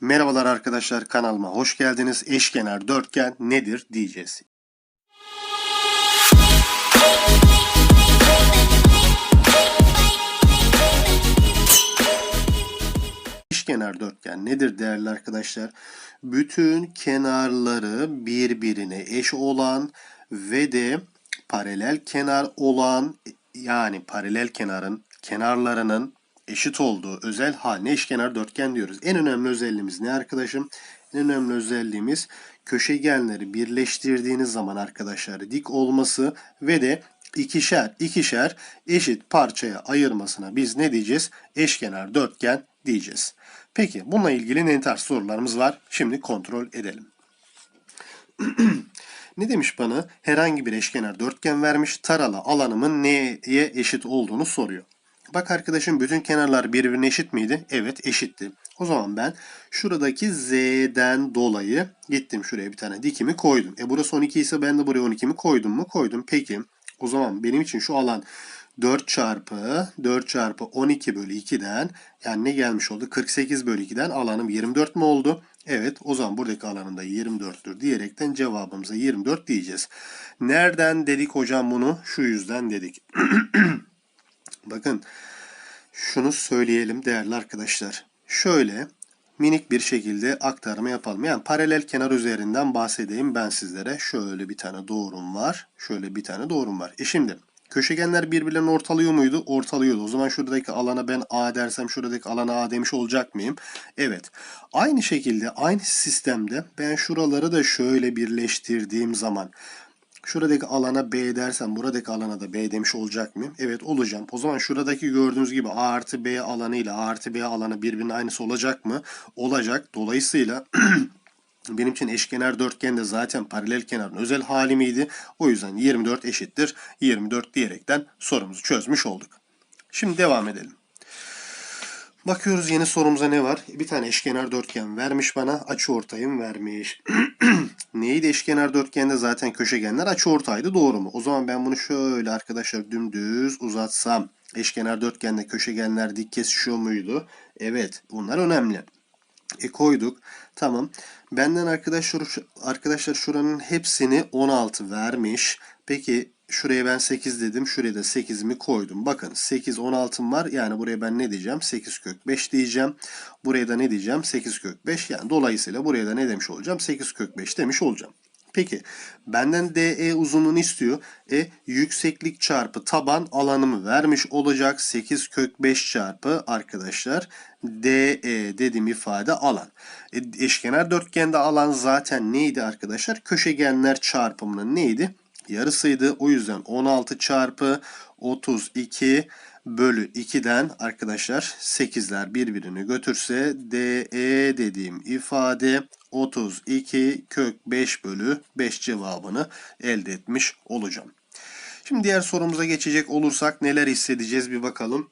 Merhabalar arkadaşlar kanalıma hoş geldiniz. Eşkenar dörtgen nedir diyeceğiz. Eşkenar dörtgen nedir değerli arkadaşlar? Bütün kenarları birbirine eş olan ve de paralel kenar olan yani paralel kenarın kenarlarının eşit olduğu özel haline eşkenar dörtgen diyoruz. En önemli özelliğimiz ne arkadaşım? En önemli özelliğimiz köşegenleri birleştirdiğiniz zaman arkadaşlar dik olması ve de ikişer ikişer eşit parçaya ayırmasına biz ne diyeceğiz? Eşkenar dörtgen diyeceğiz. Peki bununla ilgili ne tarz sorularımız var? Şimdi kontrol edelim. ne demiş bana? Herhangi bir eşkenar dörtgen vermiş. Taralı alanımın neye eşit olduğunu soruyor. Bak arkadaşım bütün kenarlar birbirine eşit miydi? Evet eşitti. O zaman ben şuradaki z'den dolayı gittim şuraya bir tane dikimi koydum. E burası 12 ise ben de buraya 12'mi koydum mu? Koydum. Peki o zaman benim için şu alan 4 çarpı 4 çarpı 12 bölü 2'den yani ne gelmiş oldu? 48 bölü 2'den alanım 24 mi oldu? Evet o zaman buradaki alanım da 24'tür diyerekten cevabımıza 24 diyeceğiz. Nereden dedik hocam bunu? Şu yüzden dedik. Bakın şunu söyleyelim değerli arkadaşlar. Şöyle minik bir şekilde aktarma yapalım. Yani paralel kenar üzerinden bahsedeyim ben sizlere. Şöyle bir tane doğrum var. Şöyle bir tane doğrum var. E şimdi köşegenler birbirlerini ortalıyor muydu? Ortalıyordu. O zaman şuradaki alana ben A dersem şuradaki alana A demiş olacak mıyım? Evet. Aynı şekilde aynı sistemde ben şuraları da şöyle birleştirdiğim zaman Şuradaki alana B dersem buradaki alana da B demiş olacak mıyım? Evet olacağım. O zaman şuradaki gördüğünüz gibi A artı B alanı ile A artı B alanı birbirinin aynısı olacak mı? Olacak. Dolayısıyla benim için eşkenar dörtgen de zaten paralel kenarın özel hali miydi? O yüzden 24 eşittir 24 diyerekten sorumuzu çözmüş olduk. Şimdi devam edelim. Bakıyoruz yeni sorumuza ne var? Bir tane eşkenar dörtgen vermiş bana. Açı ortayım vermiş. Neydi eşkenar dörtgende zaten köşegenler açı ortaydı doğru mu? O zaman ben bunu şöyle arkadaşlar dümdüz uzatsam. Eşkenar dörtgende köşegenler dik kesişiyor muydu? Evet bunlar önemli. E koyduk. Tamam. Benden arkadaşlar, arkadaşlar şuranın hepsini 16 vermiş. Peki Şuraya ben 8 dedim. Şuraya da 8'imi koydum. Bakın 8 16'm var. Yani buraya ben ne diyeceğim? 8 kök 5 diyeceğim. Buraya da ne diyeceğim? 8 kök 5. Yani dolayısıyla buraya da ne demiş olacağım? 8 kök 5 demiş olacağım. Peki benden DE uzunluğunu istiyor. E yükseklik çarpı taban alanımı vermiş olacak. 8 kök 5 çarpı arkadaşlar DE dediğim ifade alan. E, eşkenar dörtgende alan zaten neydi arkadaşlar? Köşegenler çarpımının neydi? Yarısıydı. O yüzden 16 çarpı 32 bölü 2'den arkadaşlar 8'ler birbirini götürse DE dediğim ifade 32 kök 5 bölü 5 cevabını elde etmiş olacağım. Şimdi diğer sorumuza geçecek olursak neler hissedeceğiz bir bakalım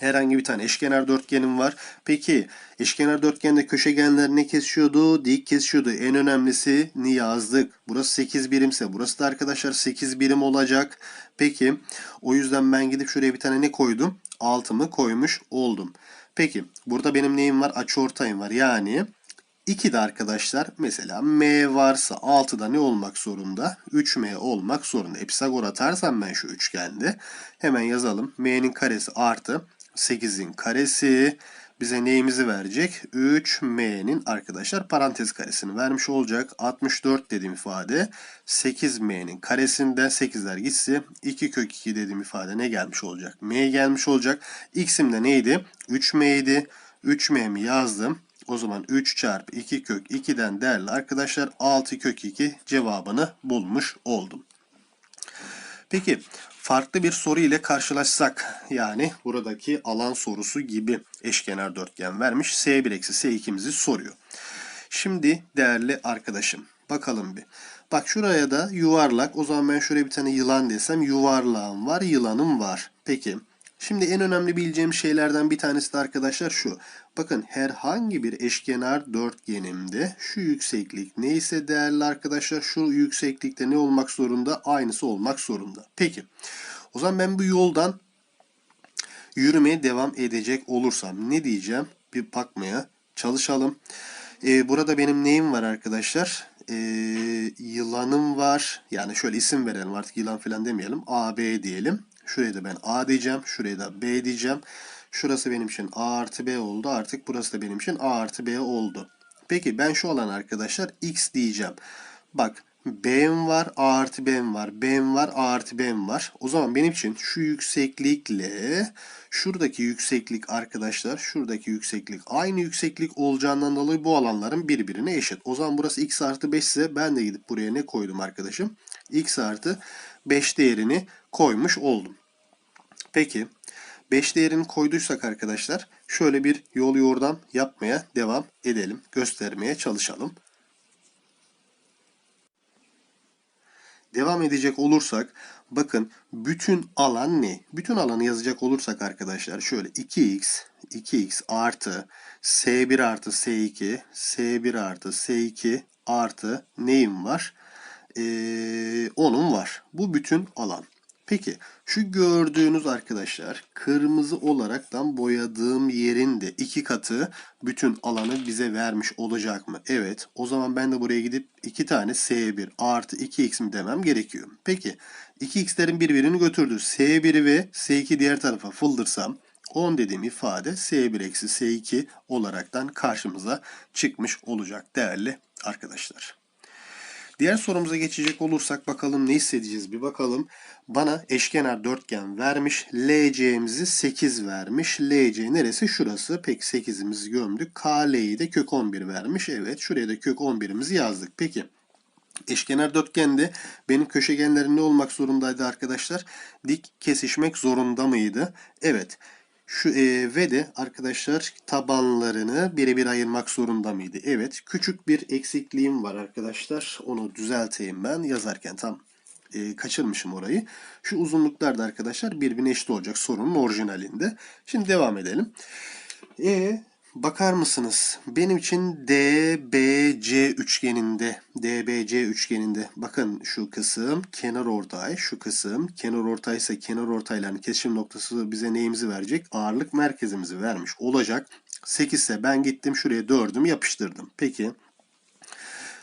herhangi bir tane eşkenar dörtgenim var. Peki eşkenar dörtgende köşegenler ne kesişiyordu? Dik kesişiyordu. En önemlisini yazdık. Burası 8 birimse burası da arkadaşlar 8 birim olacak. Peki o yüzden ben gidip şuraya bir tane ne koydum? Altımı koymuş oldum. Peki burada benim neyim var? Açıortayım var. Yani 2 de arkadaşlar mesela m varsa 6'da ne olmak zorunda? 3m olmak zorunda. E, Pisagor atarsam ben şu üçgende hemen yazalım. m'nin karesi artı 8'in karesi bize neyimizi verecek? 3m'nin arkadaşlar parantez karesini vermiş olacak. 64 dediğim ifade 8m'nin karesinde 8'ler gitse 2 kök 2 dediğim ifade ne gelmiş olacak? m gelmiş olacak. x'im de neydi? 3m'ydi. 3m'mi yazdım. O zaman 3 çarpı 2 kök 2'den değerli arkadaşlar 6 kök 2 cevabını bulmuş oldum. Peki farklı bir soru ile karşılaşsak yani buradaki alan sorusu gibi eşkenar dörtgen vermiş S1 eksi S2'mizi soruyor. Şimdi değerli arkadaşım bakalım bir. Bak şuraya da yuvarlak o zaman ben şuraya bir tane yılan desem yuvarlağım var yılanım var. Peki Şimdi en önemli bileceğim şeylerden bir tanesi de arkadaşlar şu. Bakın herhangi bir eşkenar dörtgenimde şu yükseklik neyse değerli arkadaşlar şu yükseklikte ne olmak zorunda? Aynısı olmak zorunda. Peki o zaman ben bu yoldan yürümeye devam edecek olursam ne diyeceğim? Bir bakmaya çalışalım. Ee, burada benim neyim var arkadaşlar? Ee, yılanım var. Yani şöyle isim verelim artık yılan falan demeyelim. A, B diyelim. Şuraya da ben A diyeceğim. Şuraya da B diyeceğim. Şurası benim için A artı B oldu. Artık burası da benim için A artı B oldu. Peki ben şu alan arkadaşlar X diyeceğim. Bak B'm var, A artı B'm var, B'm var, A artı B'm var. O zaman benim için şu yükseklikle şuradaki yükseklik arkadaşlar, şuradaki yükseklik aynı yükseklik olacağından dolayı bu alanların birbirine eşit. O zaman burası x artı 5 ise ben de gidip buraya ne koydum arkadaşım? x artı 5 değerini koymuş oldum. Peki 5 değerini koyduysak arkadaşlar şöyle bir yol yordam yapmaya devam edelim. Göstermeye çalışalım. Devam edecek olursak bakın bütün alan ne? Bütün alanı yazacak olursak arkadaşlar şöyle 2x 2x artı s1 artı s2 s1 artı s2 artı neyim var? Ee, 10'um var. Bu bütün alan. Peki şu gördüğünüz arkadaşlar kırmızı olaraktan boyadığım yerin de iki katı bütün alanı bize vermiş olacak mı? Evet. O zaman ben de buraya gidip iki tane S1 artı 2x mi demem gerekiyor. Peki 2x'lerin birbirini götürdü. S1'i ve S2 diğer tarafa fıldırsam 10 dediğim ifade S1 eksi S2 olaraktan karşımıza çıkmış olacak değerli arkadaşlar. Diğer sorumuza geçecek olursak bakalım ne hissedeceğiz bir bakalım. Bana eşkenar dörtgen vermiş. LC'mizi 8 vermiş. LC neresi? Şurası. Peki 8'imizi gömdük. KL'yi de kök 11 vermiş. Evet şuraya da kök 11'imizi yazdık. Peki eşkenar dörtgende benim köşegenlerim ne olmak zorundaydı arkadaşlar? Dik kesişmek zorunda mıydı? Evet. Şu e, ve de arkadaşlar tabanlarını birebir ayırmak zorunda mıydı? Evet. Küçük bir eksikliğim var arkadaşlar. Onu düzelteyim ben. Yazarken tam e, kaçırmışım orayı. Şu uzunluklar da arkadaşlar birbirine eşit olacak sorunun orijinalinde. Şimdi devam edelim. E bakar mısınız? Benim için DBC üçgeninde, DBC üçgeninde bakın şu kısım kenar ortay, şu kısım kenar ortay ise kenar ortayların kesişim noktası bize neyimizi verecek? Ağırlık merkezimizi vermiş olacak. 8 ise ben gittim şuraya 4'ümü yapıştırdım. Peki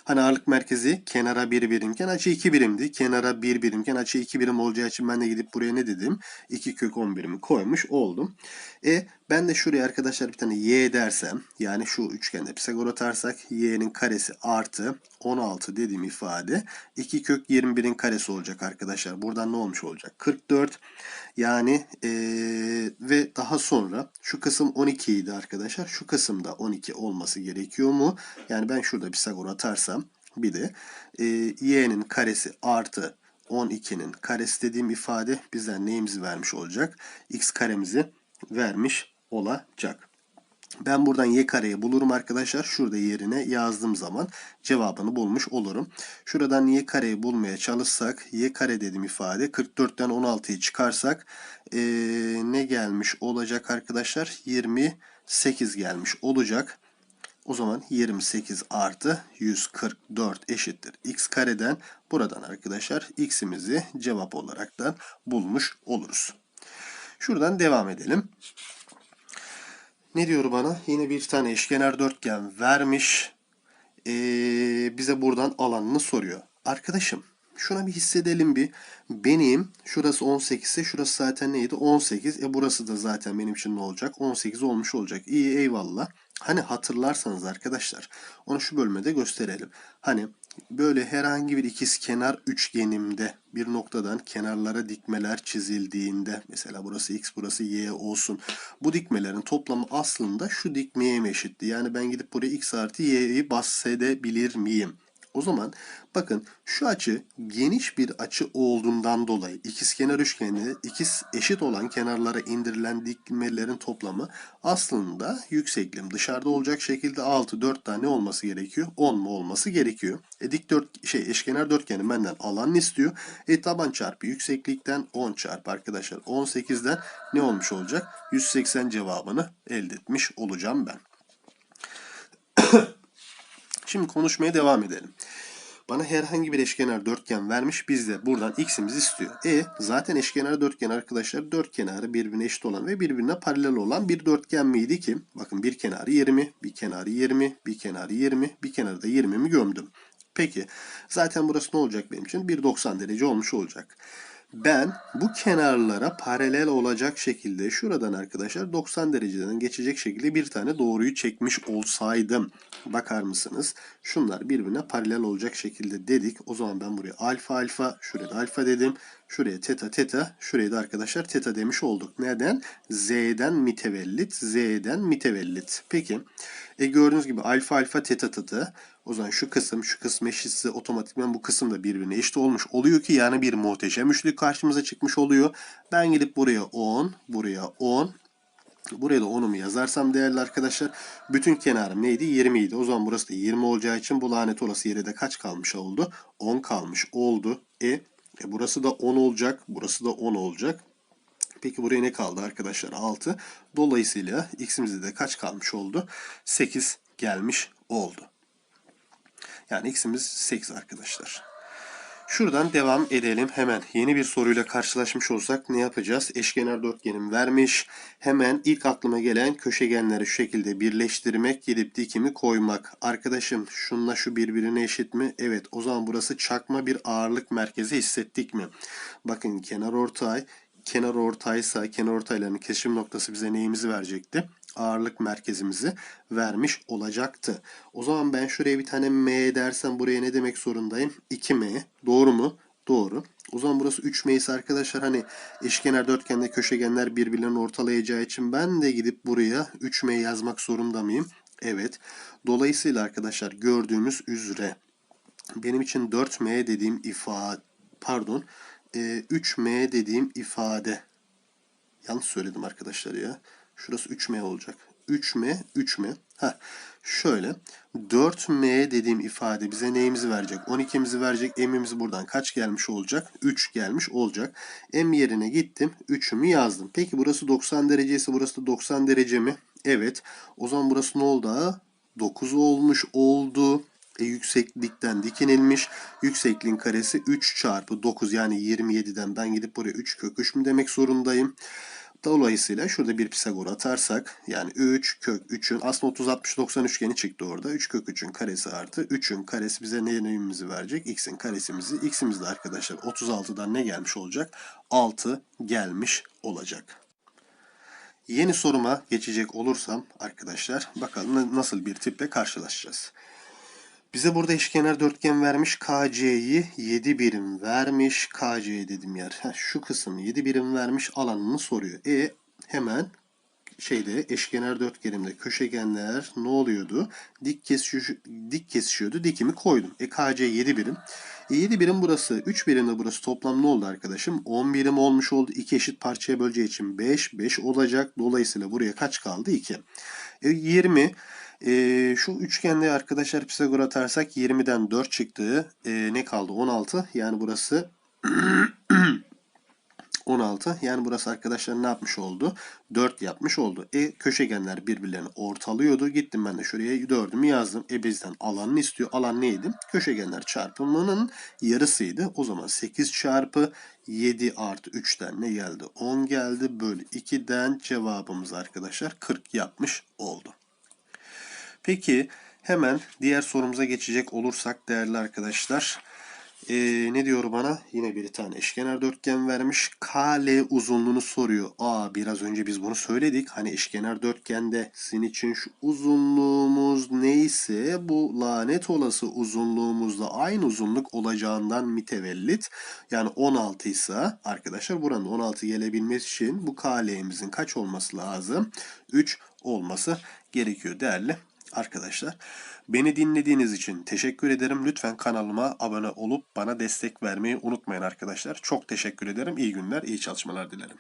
Hani ağırlık merkezi kenara 1 birimken açı 2 birimdi. Kenara 1 birimken açı 2 birim olacağı için ben de gidip buraya ne dedim? 2 kök 10 birimi koymuş oldum. E ben de şuraya arkadaşlar bir tane y dersem yani şu üçgende Pisagor atarsak y'nin karesi artı 16 dediğim ifade 2 kök 21'in karesi olacak arkadaşlar. Buradan ne olmuş olacak? 44 yani ee, ve daha sonra şu kısım 12 idi arkadaşlar. Şu kısımda 12 olması gerekiyor mu? Yani ben şurada Pisagor atarsam bir de e, y'nin karesi artı 12'nin karesi dediğim ifade bizden neyimizi vermiş olacak? x karemizi vermiş olacak. Ben buradan y kareyi bulurum arkadaşlar. Şurada yerine yazdığım zaman cevabını bulmuş olurum. Şuradan y kareyi bulmaya çalışsak y kare dedim ifade 44'ten 16'yı çıkarsak ee, ne gelmiş olacak arkadaşlar? 28 gelmiş olacak. O zaman 28 artı 144 eşittir. x kareden buradan arkadaşlar x'imizi cevap olaraktan bulmuş oluruz. Şuradan devam edelim. Ne diyor bana? Yine bir tane eşkenar dörtgen vermiş. Ee, bize buradan alanını soruyor. Arkadaşım şuna bir hissedelim bir. Benim şurası 18 ise şurası zaten neydi? 18. E burası da zaten benim için ne olacak? 18 olmuş olacak. İyi eyvallah. Hani hatırlarsanız arkadaşlar onu şu bölmede gösterelim. Hani böyle herhangi bir ikiz kenar üçgenimde bir noktadan kenarlara dikmeler çizildiğinde mesela burası x burası y olsun. Bu dikmelerin toplamı aslında şu dikmeye mi eşitti? Yani ben gidip buraya x artı y'yi bahsedebilir miyim? O zaman bakın şu açı geniş bir açı olduğundan dolayı ikizkenar üçgeninde ikiz eşit olan kenarlara indirilen dikmelerin toplamı aslında yüksekliğim dışarıda olacak şekilde 6 4 tane olması gerekiyor. 10 mu olması gerekiyor. E dik dört şey eşkenar dörtgenin benden alanını istiyor. E taban çarpı yükseklikten 10 çarpı arkadaşlar 18'den ne olmuş olacak? 180 cevabını elde etmiş olacağım ben. Şimdi konuşmaya devam edelim. Bana herhangi bir eşkenar dörtgen vermiş. Biz de buradan x'imizi istiyor. E zaten eşkenar dörtgen arkadaşlar dört kenarı birbirine eşit olan ve birbirine paralel olan bir dörtgen miydi ki? Bakın bir kenarı 20, bir kenarı 20, bir kenarı 20, bir kenarı da 20 mi gömdüm. Peki zaten burası ne olacak benim için? 1.90 derece olmuş olacak. Ben bu kenarlara paralel olacak şekilde şuradan arkadaşlar 90 dereceden geçecek şekilde bir tane doğruyu çekmiş olsaydım. Bakar mısınız? Şunlar birbirine paralel olacak şekilde dedik. O zaman ben buraya alfa alfa, şuraya da alfa dedim. Şuraya teta teta, şuraya da arkadaşlar teta demiş olduk. Neden? Z'den mütevellit, Z'den mütevellit. Peki, e gördüğünüz gibi alfa alfa teta teta. O zaman şu kısım, şu kısım eşitse otomatikman bu kısım da birbirine eşit olmuş oluyor ki yani bir muhteşem üçlük karşımıza çıkmış oluyor. Ben gidip buraya 10, buraya 10, Buraya da 10'umu yazarsam değerli arkadaşlar bütün kenarım neydi? 20 idi. O zaman burası da 20 olacağı için bu lanet olası yere de kaç kalmış oldu? 10 kalmış oldu. E, e burası da 10 olacak. Burası da 10 olacak. Peki buraya ne kaldı arkadaşlar? 6. Dolayısıyla x'imizde de kaç kalmış oldu? 8 gelmiş oldu. Yani x'imiz 8 arkadaşlar. Şuradan devam edelim hemen. Yeni bir soruyla karşılaşmış olsak ne yapacağız? Eşkenar dörtgenim vermiş. Hemen ilk aklıma gelen köşegenleri şu şekilde birleştirmek, gidip dikimi koymak. Arkadaşım şunla şu birbirine eşit mi? Evet o zaman burası çakma bir ağırlık merkezi hissettik mi? Bakın kenar ortay, kenar ortaysa kenar ortayların kesişim noktası bize neyimizi verecekti? Ağırlık merkezimizi vermiş olacaktı. O zaman ben şuraya bir tane M dersem buraya ne demek zorundayım? 2M. Doğru mu? Doğru. O zaman burası 3M ise arkadaşlar hani eşkenar dörtgende köşegenler birbirlerini ortalayacağı için ben de gidip buraya 3M yazmak zorunda mıyım? Evet. Dolayısıyla arkadaşlar gördüğümüz üzere benim için 4M dediğim ifade pardon 3M dediğim ifade yanlış söyledim arkadaşlar ya. Şurası 3M olacak. 3M, 3M. Ha, şöyle 4M dediğim ifade bize neyimizi verecek? 12'mizi verecek. M'imiz buradan kaç gelmiş olacak? 3 gelmiş olacak. M yerine gittim. 3'ümü yazdım. Peki burası 90 derece burası da 90 derece mi? Evet. O zaman burası ne oldu? 9 olmuş oldu. E, yükseklikten dikinilmiş. Yüksekliğin karesi 3 çarpı 9 yani 27'den ben gidip buraya 3 kök 3 mü demek zorundayım. Dolayısıyla şurada bir Pisagor atarsak yani 3 kök 3'ün aslında 30 60 90 üçgeni çıktı orada. 3 kök 3'ün karesi artı 3'ün karesi bize ne neyimizi verecek? X'in karesimizi. X'imiz de arkadaşlar 36'dan ne gelmiş olacak? 6 gelmiş olacak. Yeni soruma geçecek olursam arkadaşlar bakalım nasıl bir tiple karşılaşacağız. Bize burada eşkenar dörtgen vermiş. KC'yi 7 birim vermiş. KC dedim yer. Şu kısım 7 birim vermiş. Alanını soruyor. E hemen şeyde eşkenar dörtgenimde köşegenler ne oluyordu? Dik kesişiyor, dik kesişiyordu. Dikimi koydum. E KC 7 birim. E 7 birim burası. 3 birim de burası. Toplam ne oldu arkadaşım? 10 birim olmuş oldu. 2 eşit parçaya böleceği için 5. 5 olacak. Dolayısıyla buraya kaç kaldı? 2. E 20 e, şu üçgende arkadaşlar Pisagor atarsak 20'den 4 çıktı. E, ne kaldı? 16. Yani burası 16. Yani burası arkadaşlar ne yapmış oldu? 4 yapmış oldu. E köşegenler birbirlerini ortalıyordu. Gittim ben de şuraya 4'ümü yazdım. E bizden alanını istiyor. Alan neydi? Köşegenler çarpımının yarısıydı. O zaman 8 çarpı 7 artı 3'ten ne geldi? 10 geldi. Bölü 2'den cevabımız arkadaşlar 40 yapmış oldu. Peki hemen diğer sorumuza geçecek olursak değerli arkadaşlar. Ee, ne diyor bana? Yine bir tane eşkenar dörtgen vermiş. KL uzunluğunu soruyor. Aa biraz önce biz bunu söyledik. Hani eşkenar dörtgende sizin için şu uzunluğumuz neyse bu lanet olası uzunluğumuzda aynı uzunluk olacağından mütevellit. Yani 16 ise arkadaşlar buranın 16 gelebilmesi için bu KL'imizin kaç olması lazım? 3 olması gerekiyor değerli arkadaşlar. Beni dinlediğiniz için teşekkür ederim. Lütfen kanalıma abone olup bana destek vermeyi unutmayın arkadaşlar. Çok teşekkür ederim. İyi günler, iyi çalışmalar dilerim.